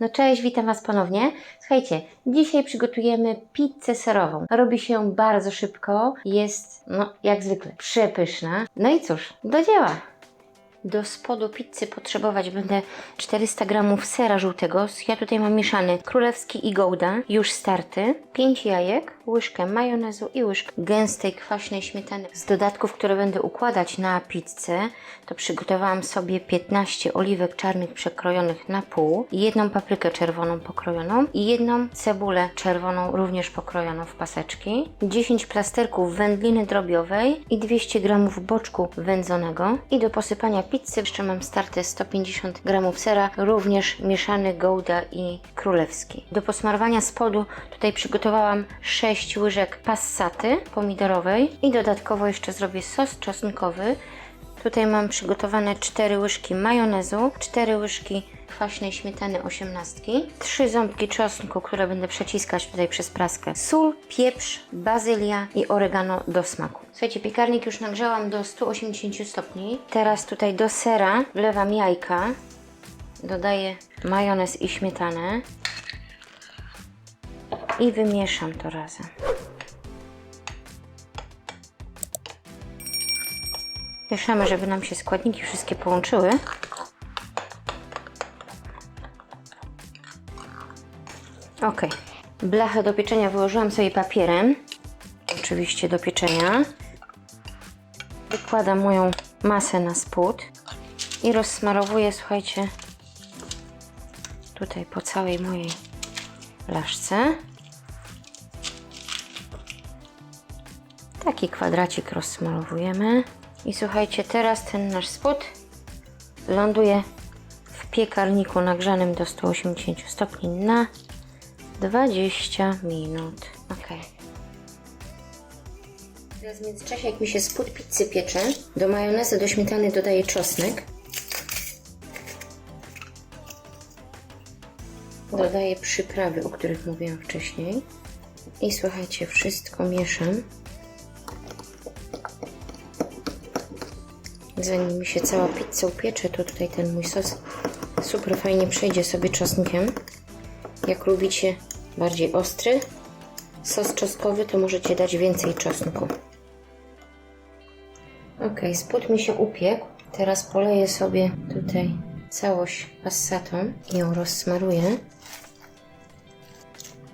No cześć, witam Was ponownie. Słuchajcie, dzisiaj przygotujemy pizzę serową. Robi się bardzo szybko, jest, no jak zwykle, przepyszna. No i cóż, do dzieła. Do spodu pizzy potrzebować będę 400 g sera żółtego. Ja tutaj mam mieszany królewski i gouda, już starty, 5 jajek, łyżkę majonezu i łyżkę gęstej, kwaśnej śmietany. Z dodatków, które będę układać na pizzę, to przygotowałam sobie 15 oliwek czarnych przekrojonych na pół, jedną paprykę czerwoną pokrojoną i jedną cebulę czerwoną również pokrojoną w paseczki, 10 plasterków wędliny drobiowej i 200 g boczku wędzonego i do posypania pizzy jeszcze mam starte 150 g sera, również mieszany gouda i królewski. Do posmarowania spodu tutaj przygotowałam 6 łyżek passaty pomidorowej i dodatkowo jeszcze zrobię sos czosnkowy. Tutaj mam przygotowane 4 łyżki majonezu, 4 łyżki kwaśnej śmietany 18, 3 ząbki czosnku, które będę przeciskać tutaj przez praskę, sól, pieprz, bazylia i oregano do smaku. Słuchajcie, piekarnik już nagrzałam do 180 stopni. Teraz tutaj do sera wlewam jajka, dodaję majonez i śmietanę i wymieszam to razem. Mieszamy, żeby nam się składniki wszystkie połączyły. Ok. Blachę do pieczenia wyłożyłam sobie papierem. Oczywiście do pieczenia. Wykładam moją masę na spód i rozsmarowuję, słuchajcie, tutaj po całej mojej blaszce. Taki kwadracik rozsmarowujemy. I słuchajcie, teraz ten nasz spód ląduje w piekarniku nagrzanym do 180 stopni na 20 minut. Ok. Teraz w międzyczasie, jak mi się spód pizzy piecze, do majonezu, do śmietany dodaję czosnek. Dodaję przyprawy, o których mówiłam wcześniej. I słuchajcie, wszystko mieszam. Zanim mi się cała pizza upiecze, to tutaj ten mój sos super fajnie przejdzie sobie czosnkiem. Jak lubicie bardziej ostry sos czosnkowy, to możecie dać więcej czosnku. Ok, spód mi się upiekł. Teraz poleję sobie tutaj całość passatą i ją rozsmaruję.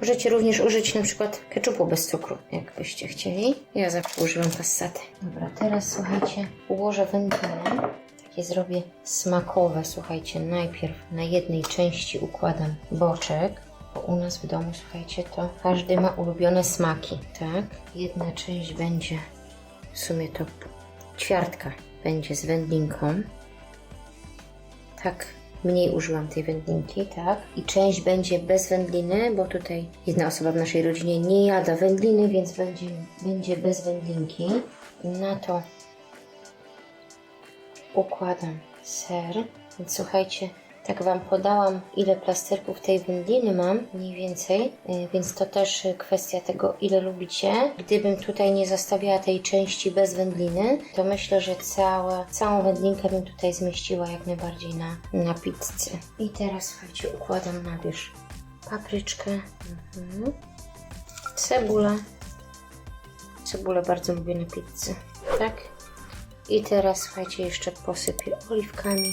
Możecie również użyć na przykład keczupu bez cukru, jakbyście chcieli. Ja zawsze używam passaty. Dobra, teraz słuchajcie, ułożę wędlinę. Takie zrobię smakowe, słuchajcie. Najpierw na jednej części układam boczek, bo u nas w domu, słuchajcie, to każdy ma ulubione smaki, tak? Jedna część będzie, w sumie to ćwiartka będzie z wędlinką. Tak, mniej użyłam tej wędlinki, tak? I część będzie bez wędliny, bo tutaj jedna osoba w naszej rodzinie nie jada wędliny, więc będzie, będzie bez wędlinki. Na to układam ser. Więc słuchajcie, tak Wam podałam, ile plasterków tej wędliny mam, mniej więcej, y, więc to też y, kwestia tego, ile lubicie. Gdybym tutaj nie zostawiała tej części bez wędliny, to myślę, że całe, całą wędlinkę bym tutaj zmieściła jak najbardziej na, na pizzę. I teraz, słuchajcie, układam na wierzch papryczkę, mhm. cebulę. Cebulę bardzo lubię na pizzę, tak? I teraz, słuchajcie, jeszcze posypię oliwkami.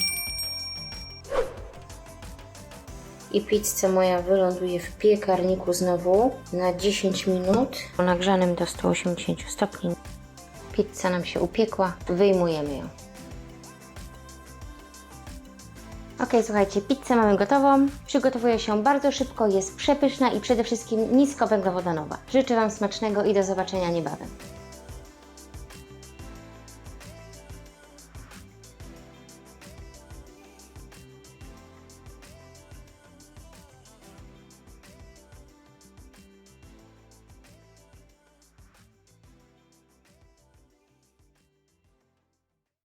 I pizza moja wyląduje w piekarniku znowu na 10 minut. Nagrzanym do 180 stopni. Pizza nam się upiekła, wyjmujemy ją. Ok, słuchajcie, pizzę mamy gotową. Przygotowuje się bardzo szybko, jest przepyszna i przede wszystkim niskowęglowodanowa. Życzę Wam smacznego i do zobaczenia niebawem.